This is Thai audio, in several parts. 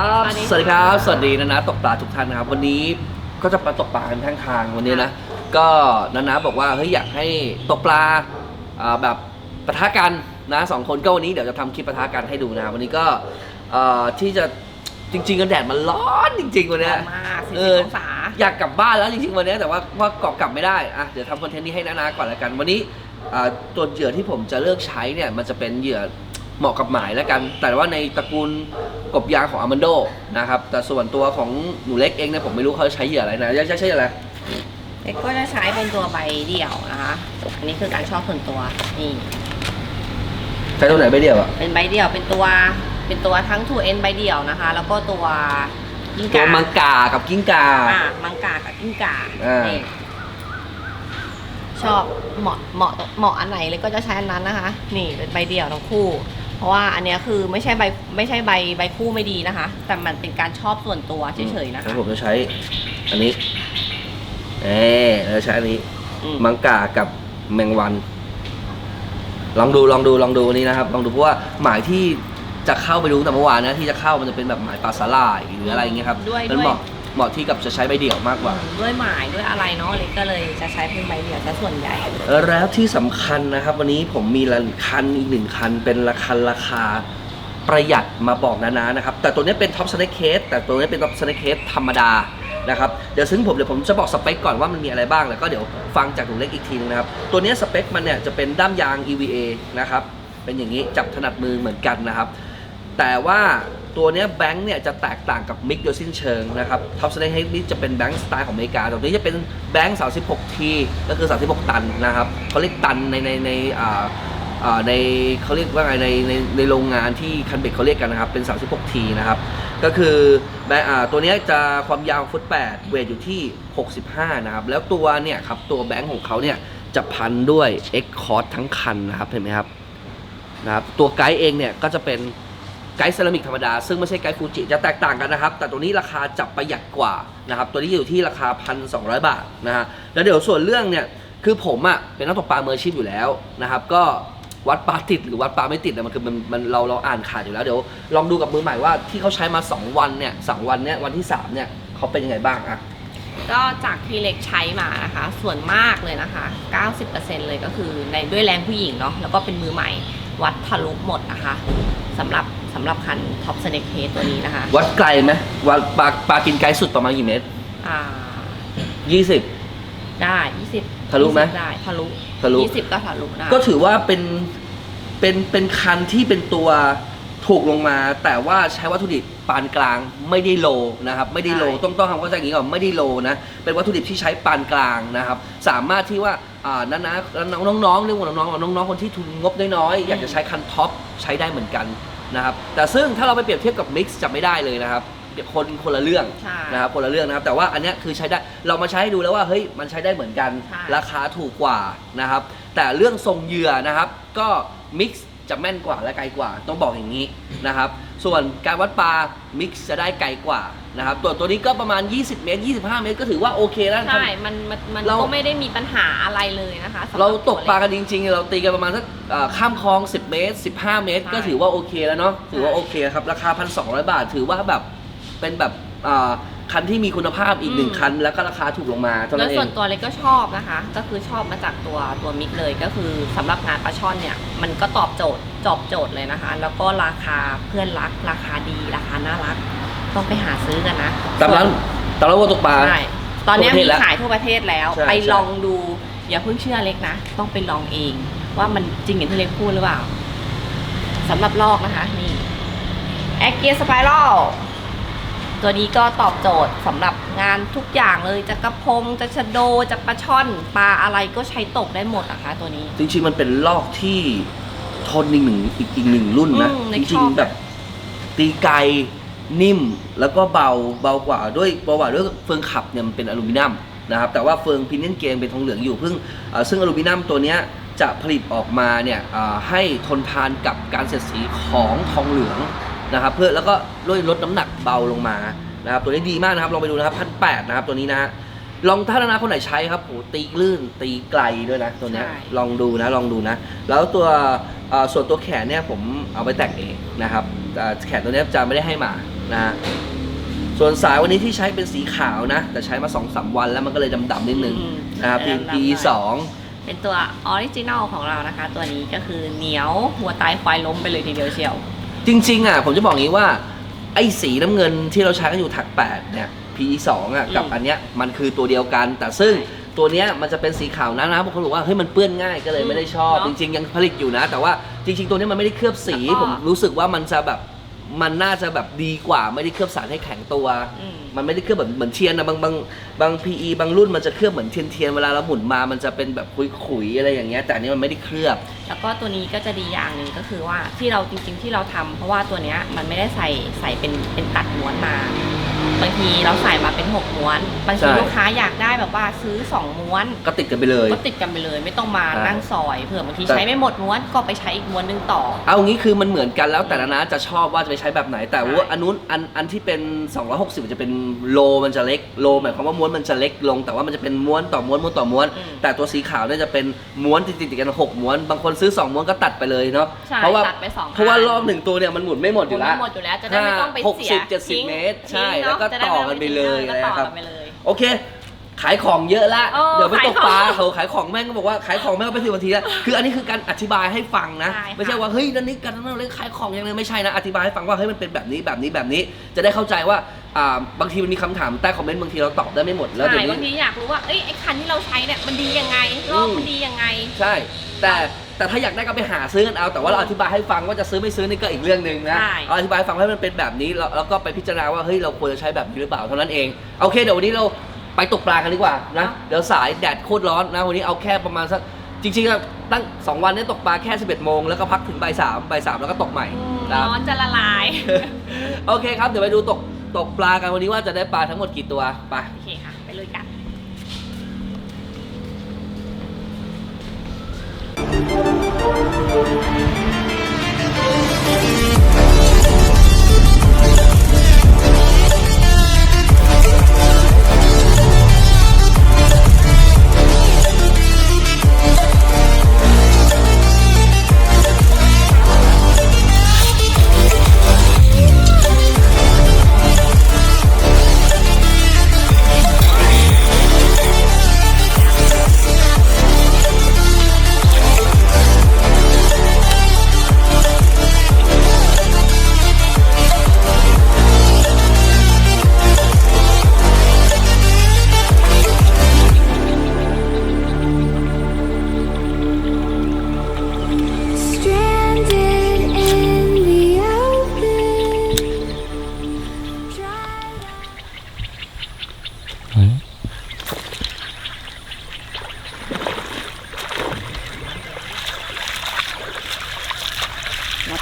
ครับ สวัสดีครับ สวัสดีนะนะตกปลาทุกท่านนะครับ วันนี้ก็จะมาตกปลากันข้างทางวันนี้นะ ก็นานะบอกว่าเฮ้ยอยากให้ตกปลาอ่าแบบปะทะกันนะสองคนก็วันนี้เดี๋ยวจะทำคลิปปะทะกันให้ดูนะครับวันนี้ก็เอ่อที่จะจริงๆกันแดดมันร้อนจริง ๆ วันเนี้ย มากสี่เอสิบอองศา อยากกลับบ้านแล้วจริงๆวันเนี้ยแต่ว่าว่าเกาะกลับไม่ได้อะเดี๋ยวทำคอนเทนต์นี้ให้นานาก่อนละกัน วันนี้อ่าตัวเหยื่อที่ผมจะเลือกใช้เนี่ยมันจะเป็นเหยื่อ เหมาะกับหมายแล้วกัน แต่ว่าในตระกูลกบยางของอามันโดนะครับ แต่ส่วนตัวของหนูเล็กเองเนี่ยผมไม่รู้เขาใช้เหยื่ออะไรนะจะใช้เหยื่ออะไรเด็กก็จะใช้เป็นตัวใบเดี่ยวนะคะอันนี้คือการชอบส่วนตัวนี่ใช้ตัวไหนไม่เดียวอะเป็นใบเดี่ยวเป็นตัวเป็นตัวทั้ง 2N ใบเดี่ยวนะคะ แล้วก็ตัวกิ้งตัวก่ามังกากับกิ้งกาอะมังกากับกิ้งก่าอ่านี่ชอบเหมาะเหมาะเหมาะอันไหนเลยก็จะใช้อันนั้นนะคะ นี่เป็นใบเดี่ยวทั้งคู่ เพราะว่าอันเนี้ยคือไม่ใช่ใบไม่ใช่ใบใบคู่ไม่ดีนะคะ แต่มันเป็นการชอบส่วนตัวเฉยๆนะงั้คะนผมจะใช้อันนี้ เอ๊เราจะใช้อันนี้ อืม มังกากับแมงวัน ลองดูลองดูลองดูอันนี้นะครับ ลองดูเพราะว่าหมายที่จะเข้าไปดูตั้งแต่เมื่อวานนะที่จะเข้ามันจะเป็นแบบหมายปลาสลายหรืออะไรอย่างเงี้ยครับด้วยมันด้วยเหมาะ เหมาะที่กับจะใช้ใบเดี่ยวมากกว่า ด้วยหมายด้วยอะไรเนาะเล็กก็เลยจะใช้เป็นใบเดี่ยวซะส่วนใหญ่ แล้วที่สำคัญนะครับ วันนี้ผมมีคันอีกหนึ่งคัน เป็นราคาราคาประหยัดมาบอกนานานะครับ แต่ตัวนี้เป็นท็อปสเนคเคสแต่ตัวนี้เป็นท็อปสเนคเคสธรรมดานะครับเดี๋ยวซึ่งผมเดี๋ยวผมจะบอกสเปคก่อนว่ามันมีอะไรบ้างแล้วก็เดี๋ยวฟังจากหนูเล็กอีกทีนึงนะครับ ตัวนี้สเปคมันเนี่ยจะเป็นด้ามยาง EVA นะครับเป็นอย่างนี้จับถนัดมือเหมือนกันนะครับ แต่ว่า ตัวนี้แบงค์เนี่ยจะแตกต่างกับมิกโดยสิ้นเชิงนะครับท็อปสเนคเฮดนี่จะเป็นแบงค์สไตล์ของอเมริกาตัวนี้จะเป็นแบงค์ 36ทีก็คือ 36 ตันนะครับเขาเรียกตันในในในอ่าอ่าในเขาเรียกว่าไงในในในโรงงานที่คันเบ็ดเขาเรียกกันนะครับ เป็น 36ทีนะครับ ก็คือแบงค์อ่าตัวนี้จะความยาวฟุต 8 เวทอยู่ที่ 65 นะครับ แล้วตัวเนี่ยครับ ตัวแบงค์ของเขาเนี่ยจะพันด้วย X c o r d ทั้งคันนะครับ เห็นไหมครับนะครับ ตัวไกด์เองเนี่ยก็จะเป็น ไกด์เซรามิกธรรมดา ซึ่งไม่ใช่ไกด์ฟูจิจะแตกต่างกันนะครับ แต่ตัวนี้ราคาจับประหยัดกว่านะครับ ตัวนี้อยู่ที่ราคา 1,200 บาทนะฮะ แล้วเดี๋ยวส่วนเรื่องเนี่ย คือผมอะ่ะเป็นนักตกปลามืออาชีพอยู่แล้วนะครับ ก็วัดปลาติดหรือวัดปลาไม่ติดเนี่ยมันคือมันมันเราเราอ่านขาดอยู่แล้วเดี๋ยวลองดูกับมือใหม่ว่าที่เขาใช้มา 2 วันเนี่ยสองวันเนี่ยวันที่ 3 เนี่ยเขาเป็นยังไงบ้างอะก็จากที่เล็กใช้มานะคะ ส่วนมากเลยนะคะ 90%เลยก็คือในด้วยแรงผู้หญิงเนาะแล้วก็เป็นมือใหม่วัดทะลุหมดนะคะสำหรับ สำหรับคันท็อปสเน็กเ a ตัวนี้นะคะวัดไกลไหมวัดปลาปลากินไกลสุดประมาณกี่เมตรอ่า20ได้20ทะลุไหม20ได้ทะลุทะลุ20ก็ทะลุได้ก็ถือว่าเป็นเป็นเป็นคันที่เป็นตัวถูกลงมา แต่ว่าใช้วัตถุดิบปานกลางไม่ได้โลนะครับ ไม่ได้โลต้องต้องทำเข้าใจอย่างนี้ก่อนไม่ได้โลนะเป็นวัตถุดิบที่ใช้ปานกลางนะครับ สามารถที่ว่าอ่านั้นนะน้องน้องๆเรียกว่าน้องๆน้องๆคนที่ทุนงบน้อยๆอยากจะใช้คันท็อปใช้ได้เหมือนกัน นะครับแต่ซึ่งถ้าเราไปเปรียบเทียบกับมิกซ์จะไม่ได้เลยนะครับเดี๋ยวคนคนละเรื่องใช่นะครับคนละเรื่องนะครับแต่ว่าอันเนี้ยคือใช้ได้เรามาใช้ให้ดูแล้วว่าเฮ้ยมันใช้ได้เหมือนกัน ใช่ ราคาถูกกว่านะครับแต่เรื่องทรงเหยื่อนะครับก็มิกซ์ จะแม่นกว่าและไกลกว่า ต้องบอกอย่างนี้นะครับ ส่วนการวัดปลามิกซ์จะได้ไกลกว่านะครับตัวตัวนี้ก็ประมาณ 20 เมตร 25 เมตรก็ถือว่าโอเคแล้วใช่ มันมันมันเรา ก็ไม่ได้มีปัญหาอะไรเลยนะคะสำหบเราตกปลาวเกันจริงๆ เราตีกันประมาณสักเอ่อข้ามคลอง 10 เมตร 15 เมตรใช่ก็ถือว่าโอเคแล้วเนาะ ถือว่าใช่โอเคครับ ราคา 1,200 บาท ถือว่าแบบเป็นแบบอ่า คันที่มีคุณภาพอีกหนึ่งคัน แล้วก็ราคาถูกลงมาเท่าแล้นั้วนเอส่วงนตัวเล็กก็ชอบนะคะ ก็คือชอบมาจากตัวตัวมิกเลยก็คือสำหรับงานปลาช่อนเนี่ย มันก็ตอบโจทย์ตอบโจทย์เลยนะคะ แล้วก็ราคาเพื่อนรัก ราคาดีราคาน่ารัก ต้องไปหาซื้อกันนะตามร้านตามร้านวัวตกปลา ใช่ตอนนี้ทั่วประเทศมีแล้วขายทั่วประเทศแล้ว ใช่ไปใช่ ลองดู อย่าเพิ่งเชื่อเล็กนะ ต้องไปลองเอง ว่ามันจริงอย่างที่เล็กพูดหรือเปล่าสำหรับลอกนะคะ นี่แอคเกียสไปรัล ตัวนี้ก็ตอบโจทย์สำหรับงานทุกอย่างเลยจะกระพงจะชะโดจะปลาช่อนปลาอะไรก็ใช้ตกได้หมดนะคะตัวนี้ จริงๆมันเป็นลอกที่ทนอีกหนึ่งอีกอีกหนึ่งรุ่นนะอืมในจชริองบๆแบบ ตีไกลนิ่มแล้วก็เบาเบากว่าด้วยเบากว่าด้วยเฟืองขับเนี่ยมันเป็นอลูมิเนียมนะครับแต่ว่าเฟืองพินเนียนเกงเป็นทองเหลืองอยู่เพิ่งเอ่อซึ่งอลูมิเนียมตัวเนี้ยจะผลิตออกมาเนี่ยเอ่อให้ทนทานกับการเสียดสีของทองเหลือง นะครับเพื่อแล้วก็ด้วยลดน้ำหนักเบาลงมานะครับตัวนี้ดีมากนะครับลองไปดูนะครับพันแปดนะครับตัวนี้นะฮะลองถ้านาคนไหนใช้ครับโหตีลื่นตีไกลด้วยนะตัวเนี้ยใช่ ลองดูนะลองดูนะ แล้วตัวเอ่อส่วนตัวแขนเนี่ยผมเอาไปแต่งเองนะครับแต่แขนตัวเนี้ยจะไม่ได้ให้มานะฮะส่วนสายวันนี้ที่ใช้เป็นสีขาวนะ แต่ใช้มา2อสวันแล้วมันก็เลยดำๆนิดนึงอืมนะครับดำๆหน่ P อยสอง เป็นตัวออริจินอลของเรานะคะ ตัวนี้ก็คือเหนียวหัวตายควายล้มไปเลยทีเดียวเชียว จริง ๆ อะ ผมจะบอกงี้ว่า ไอ้สีน้ำเงินที่เราใช้กันอยู่ถัก8เนี่ย PE 2อะกับอืมอันเนี้ยมันคือตัวเดียวกัน แต่ซึ่งตัวเนี้ยมันจะเป็นสีขาวนะนะบางคนบอกว่าเฮ้ยมันเปื้อนง่ายก็เลยไม่ได้ชอบเนอะจริง ๆ ยังผลิตอยู่นะ แต่ว่าจริง ๆ ตัวเนี้ยมันไม่ได้เคลือบสีแล้วก็ผมรู้สึกว่ามันจะแบบ มันน่าจะแบบดีกว่าไม่ได้เคลือบสารให้แข็งตัว อืม มันไม่ได้เคลือบแบบเหมือนเทียนนะบางบางบาง PE บางรุ่นมันจะเคลือบเหมือนเทียนเทียนๆเวลาเราหมุนมามันจะเป็นแบบขุยๆอะไรอย่างเงี้ยแต่อันนี้มันไม่ได้เคลือบ แล้วก็ตัวนี้ก็จะดีอย่างหนึ่งก็คือว่าที่เราจริงๆที่เราทำเพราะว่าตัวเนี้ยมันไม่ได้ใส่ใส่เป็นเป็นตัดม้วนมา บางทีเราใส่มาเป็นหกม้วนบางทีใช่ ลูกค้าอยากได้แบบว่าซื้อสองม้วนก็ติดกันไปเลย ก็ติดกันไปเลย ไม่ต้องมาใช่นั่งซอยเผื่อบางทีแต่ ใช้ไม่หมดม้วนก็ไปใช้อีกม้วนหนึงต่อ เอางี้คือมันเหมือนกันแล้วแต่ละนะจะชอบว่าจะไปใช้แบบไหน แต่ว่าใช่ อันนู้นอันอันที่เป็น 260มันจะเป็นโลมันจะเล็กโลหมายความว่าม้วนมันจะเล็กลง แต่ว่ามันจะเป็นม้วนต่อม้วนม้วนต่อม้วน อืม แต่ตัวสีขาวเนี่ยจะเป็นม้วนติดๆกันหกม้วน บางคนซื้อสองม้วนก็ตัดไปเลยเนาะใช่เพราะว่าตัดไปสองเพราะว่าอันรอบหนึ่งตัวเนี่ยมันหมุนไม่หมดหอมุยู่นแล้วไม่หมดอยู่แล้วจะได้ไม่ต้องไปหกเสีสิยบเจ็ดสิบทิ้งเมตรทิ้งใช่เนอะแล้วก็จะด้ต่อม่กันไปทิ้งเลยออก็ต่อนะครับ กันไปเลย โอเค ขายของเยอะละ เออเดี๋ยวไปตกปลาขายของเขาขายของแม่งก็บอกว่าขายของแม่งก็ไปสิบนาทีแล้วคืออันนี้คือการอธิบายให้ฟังนะ ใช่ค่ะ ไม่ใช่ว่าเฮ้ยนั่นนี่กันนั่นเล่นขายของยังไงไม่ใช่นะ อธิบายให้ฟังว่าเฮ้ยมันเป็นแบบนี้แบบนี้แบบนี้ จะได้เข้าใจว่าอ่าบางทีมันมีคำถามใต้คอมเมนต์บางทีเราตอบได้ไม่หมดแล้วใช่เดี๋ยวบางทีนี้ อยากรู้ว่าเอ้ยไอ้คันที่เราใช้เนี่ยมันดียังไงรอบมันดียังไง ใช่ แต่ แต่ถ้าอยากได้ก็ไปหาซื้อกันเอา แต่ว่าเราอธิบายให้ฟังว่าจะซื้อไม่ซื้อนี่ก็อีกเรื่องหนึ่งนะใช่เราอธิบายให้ฟังว่ามันเป็นแบบนี้แล้วแล้วก็ไปพิจารณาว่าเฮ้ยเราควรจะใช้แบบนี้หรือเปล่าเท่านั้นเองโอเคเดี๋ยววันนี้เราไปตกปลากันดีกว่านะเดี๋ยวสายแดดโคตรร้อนนะวันนี้เอาแค่ประมาณสักจริงๆอะตั้งสองวันนี้ตกปลาแค่ 11โมงแล้วก็พักถึงบ่ายสามบ่ายสามแล้วก็ตกใหม่อืมนะครับร้อนจะละลาย โอเคครับ เดี๋ยวไปดูตกตกปลากันวันนี้ว่าจะได้ปลาทั้งหมดกี่ตัวไป โอเคค่ะ ไปเลยกัน Thank you.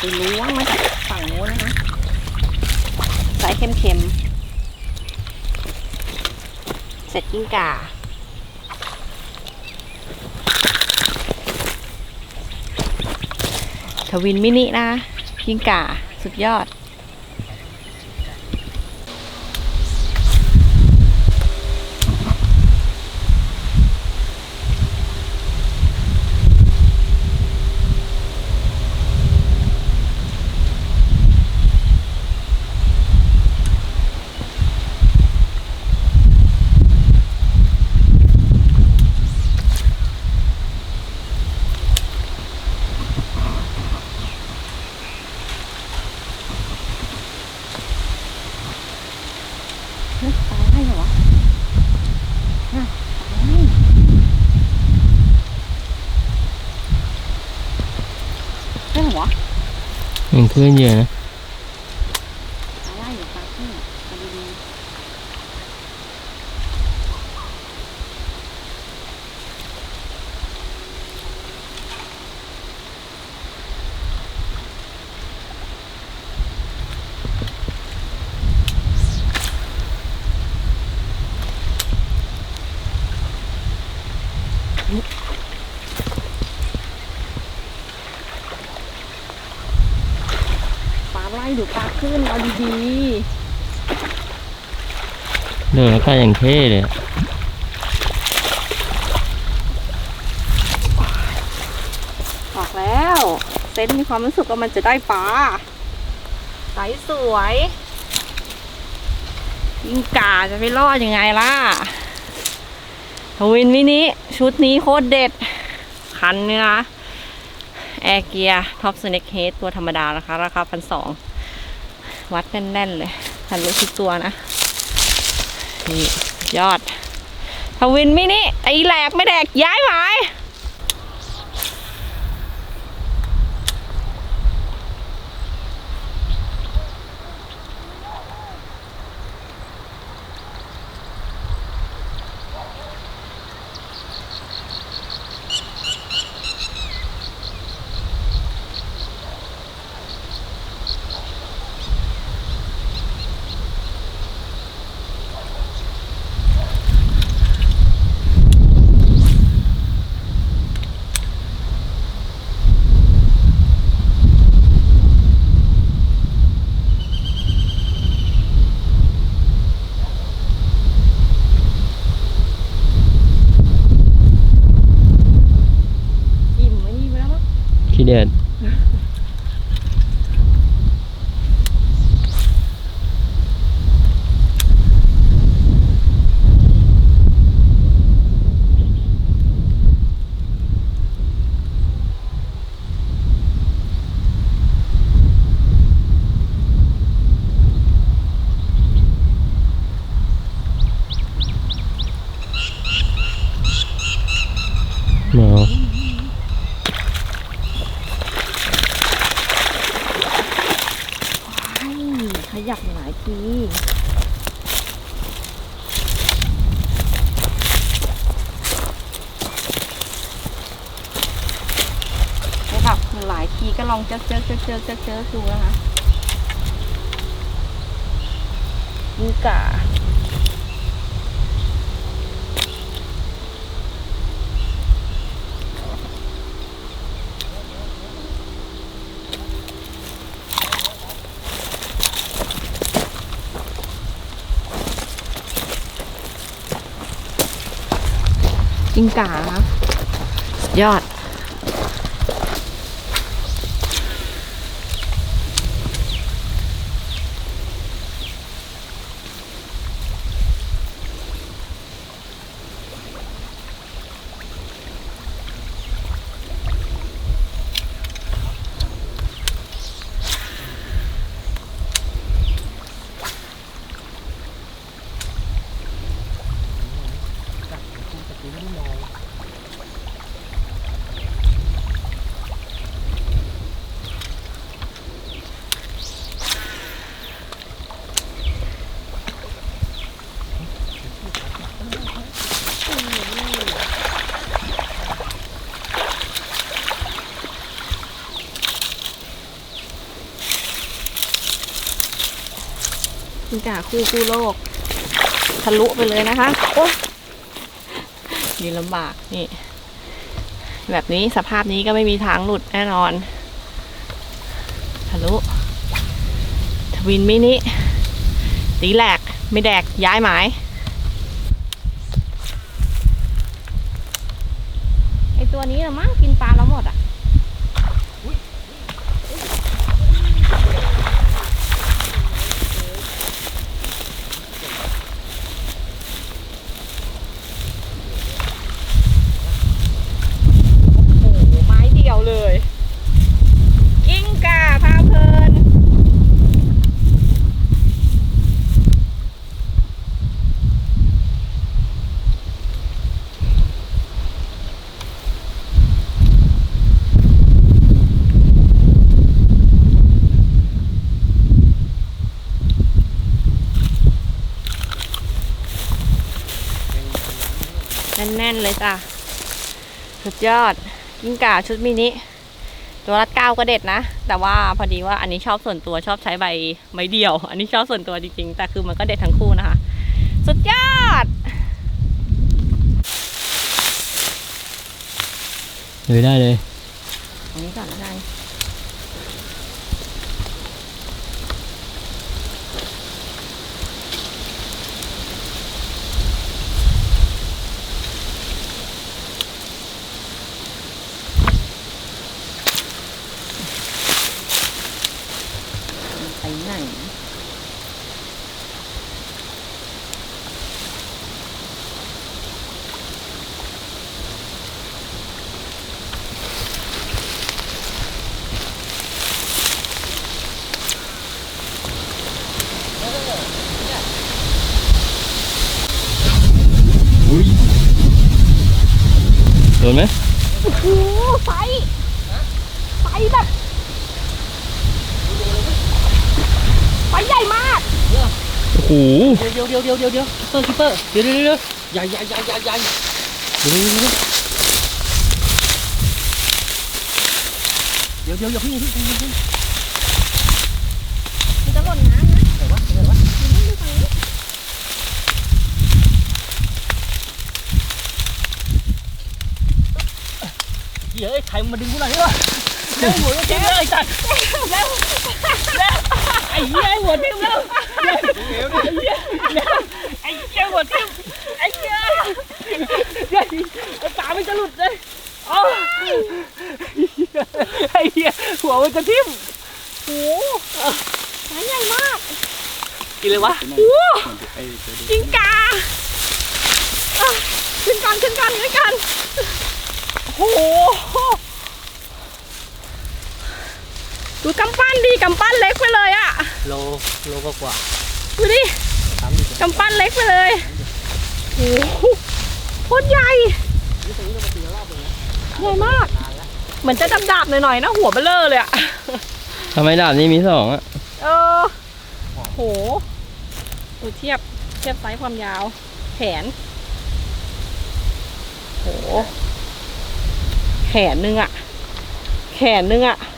ไปล้วงมาจากฝั่งโน้นนะคะใส่เค็มๆ เสร็จกิ้งก่าทวินมินินะกิ้งก่าสุดยอดเฮ้ยตายได้เหรอวะน่ะตายได้ได้เหร อวะมันเพื่อนเยอะนะ ตายได้อยู่ต นะคะพี่มาดีๆปลาไล่ดูปลาขึ้นเอาดี เดินแล้วก็อย่างเท่เลยอะๆบอกแล้ว เซนมีความรู้สึกว่ามันจะได้ปลาใสสวย ยิงกาจะไปรอดยังไงล่ะทวินมินิชุดนี้โคตรเด็ด คันเนื้อแอร์เกียท็อปสเน็กเฮดตัวธรรมดานะคะ ราคาพันสองวัดแน่น ๆ เลยทันรู้ทุกตัวนะ นี่ยอดทวินมินิไอแหลกไม่แดกย้ายหมาย อิ่มไม่นี่ไปแล้วมั้ง ขี้เดียด เนาะ ไอ้ขยับหลายทีขยั บหลายทีก็ลองเจอเจอเจอเจอเจอเจอดูนะคะนี่กากิ้งก่าครับสุดยอด จ้าคู่คู่โลก ทะลุไปเลยนะคะโอ้ยลำบากนี่ แบบนี้สภาพนี้ก็ไม่มีทางหลุดแน่นอน ทะลุ ทวินมินิตีแหลกไม่แดกย้ายหมาย ไอตัวนี้ละมั้งกินปลาแล้วหมดอะโอ้โห ไม้เดียวเลย กิ้งก่าพาเพลิน น แน่นๆ เลยจ้ะสุดยอด กิ้งก่าชุดมินิตัวละเก้าก็เด็ดนะ แต่ว่าพอดีว่าอันนี้ชอบส่วนตัวชอบใช้ใบใบเดียว อันนี้ชอบส่วนตัวจริงๆ แต่คือมันก็เด็ดทั้งคู่นะคะ สุดยอดเลยได้เลยอันนี้ก่อนแล้วกันไปไหน โดนไหม โอ้โหไฟไฟแบบไฟใหญ่มาก โอ้โห เดี๋ยวเดี๋ยวเดี๋ยวเดี๋ยวเดี๋ยวเปอร์คิปเปอร์เดี๋ยวเดี๋ยวเดี๋ยวใหญ่ใหญ่ใหญ่ใหญ่ใหญ่เดี๋ยวเดี๋ยวเดี๋ยวเดี๋ยวเดี๋ยวอย่าเพิ่งอย่าเพิ่งอย่าเพิ่งมันจะหล่นน้ำนะไหนวะไหนวะมันไม่ดูฝั่งนี้เดี๋ยวไอ้ใครมันมาดึงกูหน่อยดิวะเร็วหัวทิ่มเลยไอ้สัตว์เร็วเร็วไอ้เหี้ยไอ้หัวทิ่มเร็วเร็วไอ้เหี้ยเร็วไอ้เหี้ยหัวทิ่มไอ้เหี้ยเดี๋ยวไอ้ตามันจะหลุดเลยโอ๋อไอ้เหี้ยหัวมันจะทิ่มโอ้โหน้ำใหญ่มาก กินเลยวะโอ้จิงกาขึ้นกันขึ้นกันขึ้นกันโอ้โหดูกำปั้นดีกำปั้นเล็กไปเลยอะ โลโลกว่าดูดิสามดิกำปั้นเล็กไปเลยโอ้โหโคตรใหญ่ใหญ่มาก เหมือนจะดาบๆหน่อยๆนะหัวเบลเลอร์เลยอะทำไมดาบนี้มีสองอะเออโหดูเทียบเทียบไซส์ความยาว แขนโหแขนนึงอะแขนนึงอะโห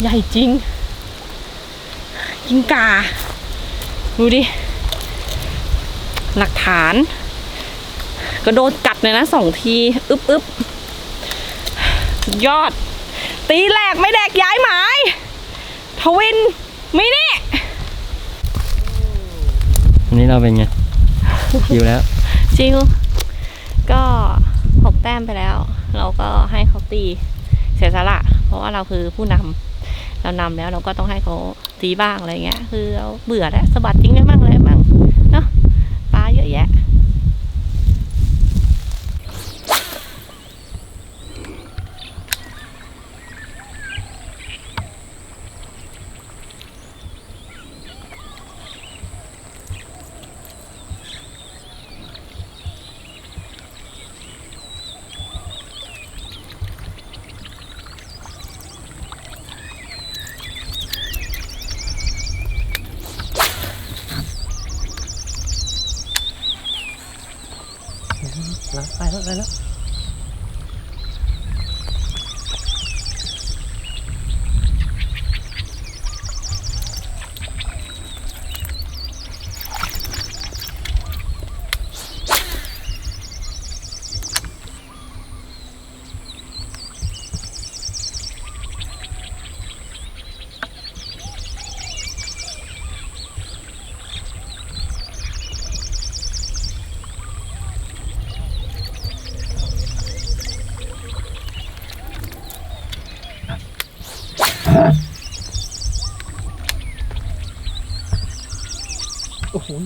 ใหญ่จริง กิงกา ดูดิ หลักฐาน ก็โดนกัดเลยนะสองที อึบอึบสุดยอด ตีแหลกไม่แดกย้ายหมายทวินมินิอันนี้เราเป็นไงคิวแล้วจิวก็หกแต้มไปแล้ว เราก็ให้เขาตีเสียสละ เพราะว่าเราคือผู้นำ เรานำแล้วเราก็ต้องให้เขาตีบ้างอะไรเงี้ย คือเราเบื่อแล้วสะบัดทิ้งได้บ้างเลยะปลาเยอะแยะ ไปแล้วไปแล้ว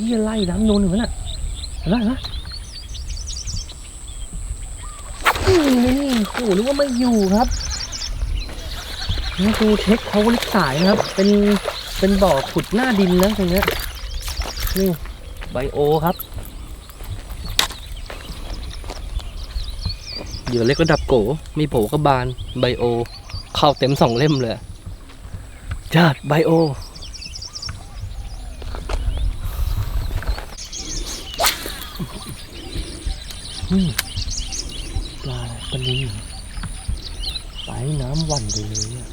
โอ้โหยี่ไล่น้ำโยนอยู่นั่นน่ะเห็นไหมนไหมนี่นี่โอ้โหนึกว่าไม่อยู่ครับนี่คือเช็คเขาลิกสายนะครับ เป็นเป็นบ่อขุดหน้าดินนะตรงเนี้ยนี่ไบโอครับเหยื่อเล็กระดับโก มีโผกระบาลไบโอ เข้าเต็มสองเล่มเลยจัดไบโอ นี่ปลาปลานิงไปน้ำวันไปเลยอะ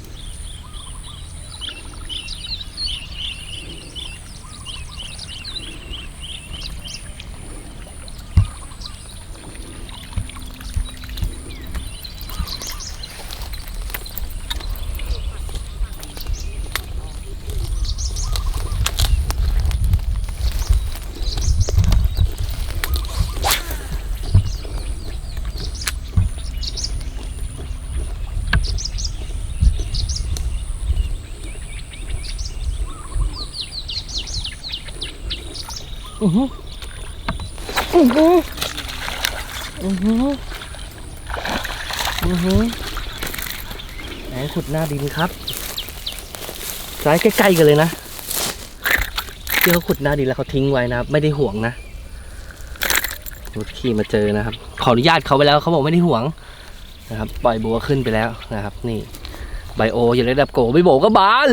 อือหืออือหือ อือหืออือหือไหนขุดหน้าดินครับซ้ายใกล้ๆกันเลยนะที่เขาขุดหน้าดินแล้วเขาทิ้งไว้นะครับ ไม่ได้ห่วงนะรถขี่มาเจอนะครับ ขออนุญาตเขาไปแล้วเขาบอกไม่ได้ห่วงนะครับ ปล่อยบัวขึ้นไปแล้วนะครับ นี่ไบโออย่าระดับโกไม่โบกก็บาน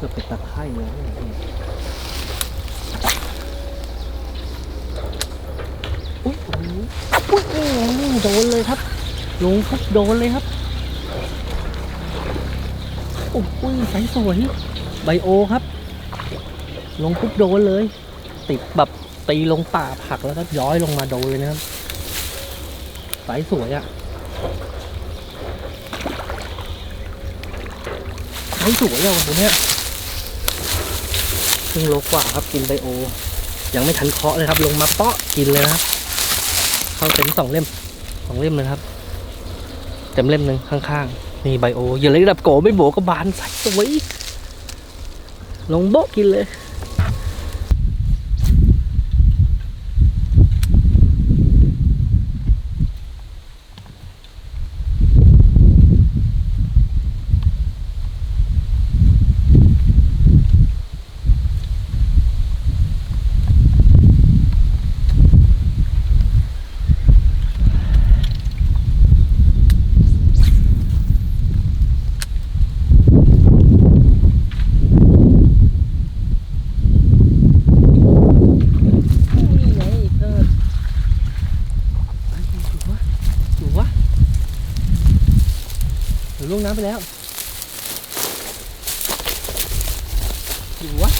เกือบเป็นตะไคร่เลยอุ้ยโอ้โหอุ้ยโอ้โหโดนเลยครับ ลงครับ โดนเลยครับ โอ้โหใสสวยไบโอครับ ลงปุ๊บโดนเลย ติดแบบตีลงป่าผักแล้วก็ย้อยลงมาโดนเลยนะครับใสสวยอะ่ะใสสวยอะตัวเนี้ยครึ่งโลกว่าครับกินไบโอ ยังไม่ทันเคาะเลยครับ ลงมาเปาะกินเลยครับ เข้าเต็มสองเล่มสองเล่มเลยครับ ต็มเล่มหนึ่งข้างๆ นี่ไบโออย่าเลยระดับโกไม่โบก็บานใสสวยลงโบกินเลย นี่ไงเออไอ้อยู่วะอยู่วะหรือลงน้ำ ไปแล้ว อยู่วะ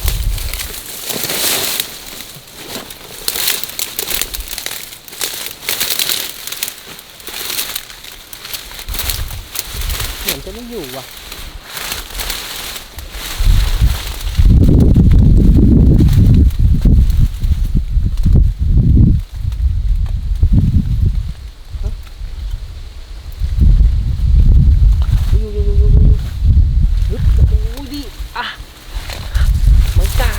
เหมือนจะไม่อยู่ว่ะ อยู่อยู่อยู่อยู่อยู่ฮึบโอ้ยดิอะเหมือนกา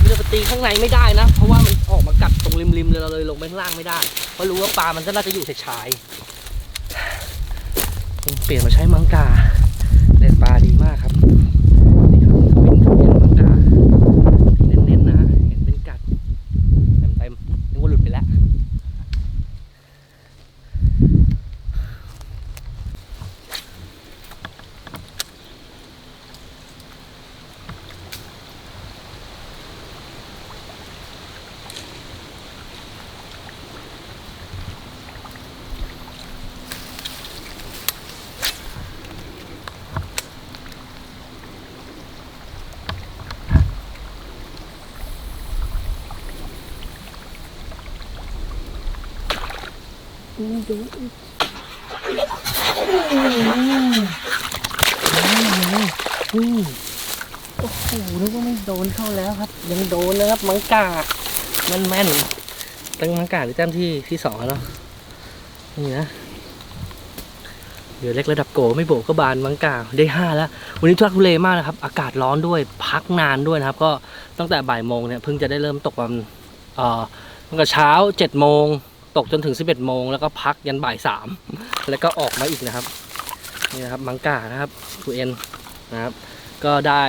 มีเราไป ตีข้างในไม่ได้นะ เพราะว่ามันออกมากัดตรงริมๆเลยเราเลยลงไปข้างล่างไม่ได้ เพราะรู้ว่าปลามันก็น่าจะอยู่ชายๆผมเปลี่ยนมาใช้มังกาเล่นปลาดีมากครับนี่ครับเป็นทะเบียนมังกาที่เน้นๆนะ เห็นเป็นกัดเต็มๆนึกว่าหลุดไปแล้ว โอ้โหนึกว่าไม่โดนเข้าแล้วครับ ยังโดนนะครับมังกาแม่นแม่นตั้งมังกาหรือแต้มที่ที่สองแล้วเนาะนี่นะเดี๋ยวเล็กระดับโกไม่โบกก็บานมังกาได้ห้าแล้ว วันนี้ทุลักทุเลมากนะครับ อากาศร้อนด้วยพักนานด้วยนะครับ ก็ตั้งแต่บ่ายโมงเนี่ยเพิ่งจะได้เริ่มตกวันเอ่อตั้งแต่เช้าเจ็ดโมงตกจนถึงสิบเอ็ดโมงแล้วก็พักยันบ่ายสามแล้วก็ออกมาอีกนะครับ นี่นะครับ มังกานะครับคูเอ็น นะครับ ก็ได้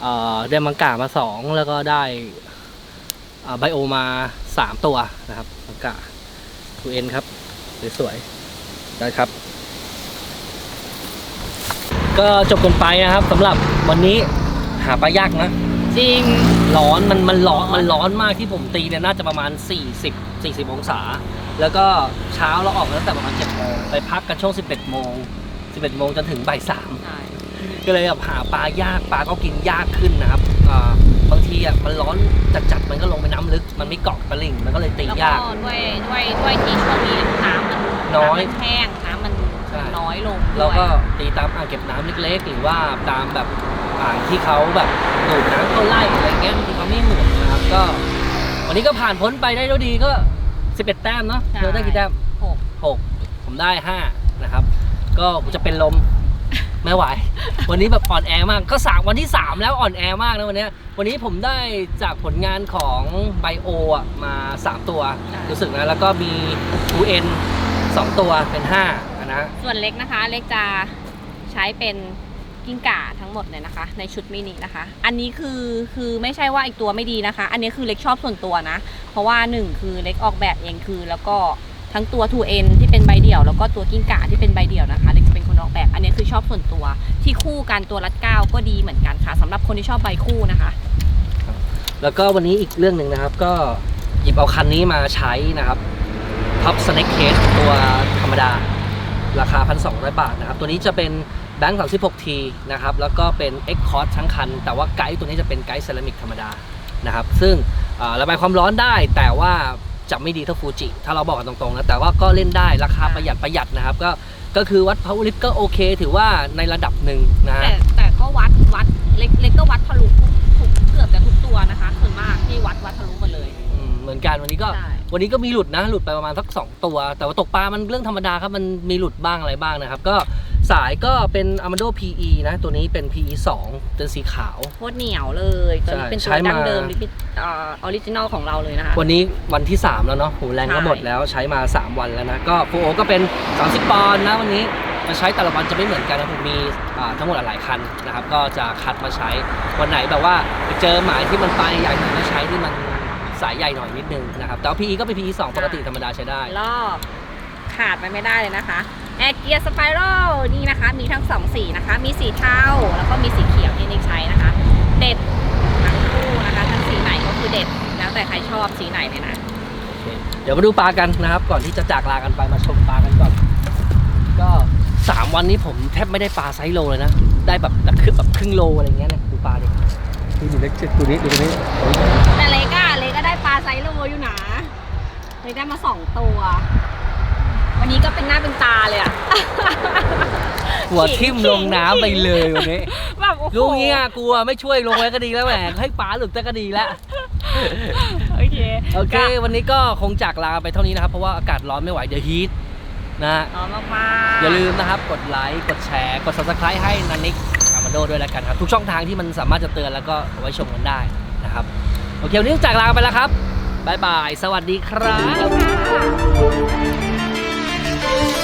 เอ่อได้มังกามาสองแล้วก็ได้เอ่อไบโอมาสามตัวนะครับมังกาทูเอ็นครับ สวยๆนะครับ ก็จบกันไปนะครับสำหรับวันนี้หาปลายากนะ จริง ร้อนมันมันร้อนมันร้อนมากที่ผมตีเนี่ยน่าจะประมาณ 40 40 องศา แล้วก็เช้าเราออกตั้งแต่ประมาณ7โมงไปพักกันช่วง 11 โมง 11 โมงจนถึงบ่ายสามใช่ ก็เลยแบบหาปลายากปลาก็กินยากขึ้นนะครับอ่าบางทีอะมันร้อนจัดๆมันก็ลงไปน้ำลึก มันไม่เกาะตะลิ่งมันก็เลยตีแล้วก็ยากด้วยด้วยด้วยที่ช่วงนี้น้ำมันน้อยำมันแห้งน้ำมันใช่น้อยลงเราก็ด้วยตีตามอ่างเก็บน้ำเล็กๆ หรือว่าตามแบบอ่างที่เขาแบบดูดน้ำเข้าไล่อะไรเงี้ยที่เขาไม่หมุนนะครับ ก็ วันนี้ก็ผ่านพ้นไปได้ด้วยดีก็ 11 แต้มเนาะใช่เธอได้กี่แต้มหก6ผมได้ 5 นะครับ ก็ผมจะเป็นลม ไม่ไหว วันนี้แบบอ่อนแอมาก ก็สามวันที่ 3 แล้วอ่อนแอมากนะวันนี้ วันนี้ผมได้จากผลงานของไบโออะมา 3 ตัวรู้สึกนะ แล้วก็มี UN 2 ตัวเป็น5นะส่วนเล็กนะคะ เล็กจะใช้เป็นกิ้งก่าทั้งหมดเลยนะคะ ในชุดมินินะคะ อันนี้คือคือไม่ใช่ว่าอีกตัวไม่ดีนะคะ อันนี้คือเล็กชอบส่วนตัวนะ เพราะว่าหนึ่งคือเล็กออกแบบเองคือ แล้วก็ทั้งตัว 2N ที่เป็นใบเดี่ยว แล้วก็ตัวกิ้งก่าที่เป็นใบเดี่ยวนะคะ เล็กจะเป็น ออกแบบ อันนี้คือชอบส่วนตัว ที่คู่กันตัวรัดเก้าก็ดีเหมือนกันค่ะสำหรับคนที่ชอบใบคู่นะคะ แล้วก็วันนี้อีกเรื่องหนึ่งนะครับ ก็หยิบเอาคันนี้มาใช้นะครับท็อปสเน็กเคสตัวธรรมดา ราคา 1,200 บาทนะครับ ตัวนี้จะเป็นแบงค์ 36T นะครับ แล้วก็เป็น X c o r d ทั้งคัน แต่ว่าไกด์ตัวนี้จะเป็นไกด์เซรามิกธรรมดานะครับ ซึ่งระบายความร้อนได้แต่ว่าจะไม่ดีเท่าฟูจิ ถ้าเราบอกกันตรงๆนะ แต่ว่าก็เล่นได้ราคาประหยัดประหยัดนะครับ ก็ ก็คือวัด power lift ก็โอเค ถือว่าในระดับหนึ่งนะฮะแต่แต่ก็วัดวัดเล็กเล็กก็วัดทะลุทุกทุกเกือบจะทุกตัวนะคะส่วนมากที่วัดวัดทะลุหมดเลยอืมเหมือนกันวันนี้ก็ใช่วันนี้ก็มีหลุดนะหลุดไปประมาณสัก 2 ตัว แต่ว่าตกปลามันเรื่องธรรมดาครับมันมีหลุดบ้างอะไรบ้างนะครับ ก็ สายก็เป็น Amado PE นะ ตัวนี้เป็น PE 2 เป็นสีขาว โคตรเหนียวเลยตัวนี้เป็นใช่ตัวดั้งใช้มาเดิมลิปิออริจินอลของเราเลยนะคะ วันนี้วันที่ 3 แล้วเนาะโหแรงก็ใช่ หมดแล้วใช้มา 3 วันแล้วนะ ก็ฟูโอก็เป็น 30 ปอนด์นะวันนี้จะใช้แต่ละวันจะไม่เหมือนกันนะผมมีอ่าทั้งหมดหลายคันนะครับ ก็จะคัดมาใช้วันไหนแบบว่าไปเจอหมายที่มันปลายใหญ่หน่อยก็ใช้ที่มันสายใหญ่หน่อยนิดนึงนะครับแต่ว่า PE ก็เป็น PE 2ปกติธรรมดาใช้ได้รอบขาดไปไม่ได้เลยนะคะ แอร์เกียร์สไปรัลนี่นะคะ มีทั้งสองสีนะคะ มีสีเทาแล้วก็มีสีเขียวที่นิกใช้นะคะ เด็ดทั้งคู่นะคะทั้งสีไหนก็คือเด็ดแล้วแต่ใครชอบสีไหนเลยนะโอเคเดี๋ยวมาดูปลากันนะครับ ก่อนที่จะจากลากันไปมาชมปลากันก่อน ก็ 3 วันนี้ผมแทบไม่ได้ปลาไซส์โลเลยนะ ได้แบบแบบครึ่งแบบครึ่งโลอะไรเงี้ยเนี่ยดูปลาดิดูดูเล็กดูนี้ดูนี้แต่เล็กอะเล็กก็ได้ปลาไซส์โลอยู่นะเล็กได้มาสองตัว วันนี้ก็เป็นหน้า เป็นตาเลยอะหัวทิ่มลงน้ำไปเลยวันนี้ แบบโอ้โหลูกเงี้ยกลัวไม่ช่วยลงไว้ก็ดีแล้วแหมให้ปลาหลุดแต่ก็ดีแล้ว โอเคโอเควันนี้ก็คงจากลาไปเท่านี้นะครับ เพราะว่าอากาศร้อนไม่ไหวเดี๋ยวฮีทนะฮะร้อนมากๆอย่าลืมนะครับ กดไลค์ กดแชร์ กด subscribe ให้นันนิกอามาโดด้วยแล้วกันครับ ทุกช่องทางที่มันสามารถจะเตือนแล้วก็เอาไว้ชมกันได้นะครับ โอเค วันนี้ต้องจากลาไปแล้วครับบายบาย สวัสดีครับ ค่ะ